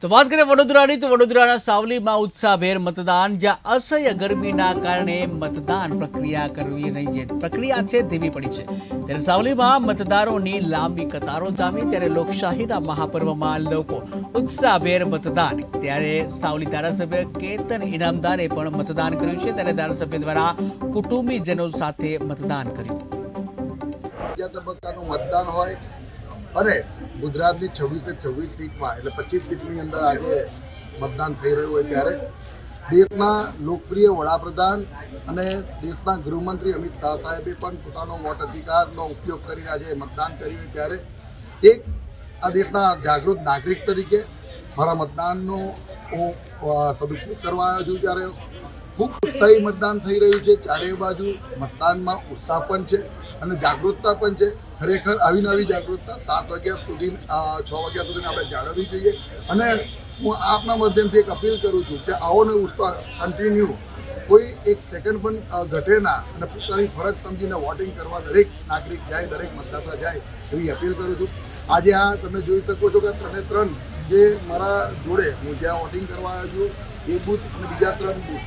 તો વાત કરીએ વડોદરાની, તો વડોદરાના સાવલીમાં ઉત્સાહભેર મતદાન, જ્યાં અસહ્ય ગરમીના કારણે મતદાન પ્રક્રિયા કરવી રહી છે. પ્રક્રિયા છે ધીમી પડી છે. ત્યારે સાવલીમાં મતદારોની લાંબી કતારો જામી, ત્યારે લોકશાહીના મહાપર્વમાં લોકો ઉત્સાહભેર મતદાન. ત્યારે સાવલી ધારાસભ્ય કેતન ઇનામદારે પણ મતદાન કર્યું છે. ત્યારે ધારાસભ્ય દ્વારા કુટુંબીજનો સાથે મતદાન કર્યું. તબક્કાનું મતદાન હોય અને ગુજરાતની છવ્વીસે છવ્વીસ સીટમાં, એટલે પચીસ સીટની અંદર આજે મતદાન થઈ રહ્યું હોય ત્યારે દેશના લોકપ્રિય વડાપ્રધાન અને દેશના ગૃહમંત્રી અમિત શાહ સાહેબે પણ પોતાનો વોટ અધિકારનો ઉપયોગ કરીને આજે મતદાન કર્યું હોય ત્યારે એક આ દેશના જાગૃત નાગરિક તરીકે મારા મતદાનનો હું સદુપયોગ કરવા આવ્યો છું. ત્યારે ખૂબ ઉત્સાહી મતદાન થઈ રહ્યું છે, ચારેય બાજુ મતદાનમાં ઉત્સાહ પણ છે અને જાગૃતતા પણ છે. ખરેખર આવી નવી જાગૃતતા સાત વાગ્યા સુધી છ વાગ્યા સુધી આપણે જાળવવી જોઈએ. અને હું આપના માધ્યમથી એક અપીલ કરું છું કે આવો ને ઉત્સાહ કન્ટિન્યુ કોઈ એક સેકન્ડ પણ ઘટે ના અને પોતાની ફરજ સમજીને વોટિંગ કરવા દરેક નાગરિક જાય, દરેક મતદાતા જાય એવી અપીલ કરું છું. આજે આ તમે જોઈ શકો છો કે ત્રણે ત્રણ જે મારા જોડે હું જ્યાં વોટિંગ કરવા આવ્યો છું, એ બૂથ અને બીજા ત્રણ બૂથ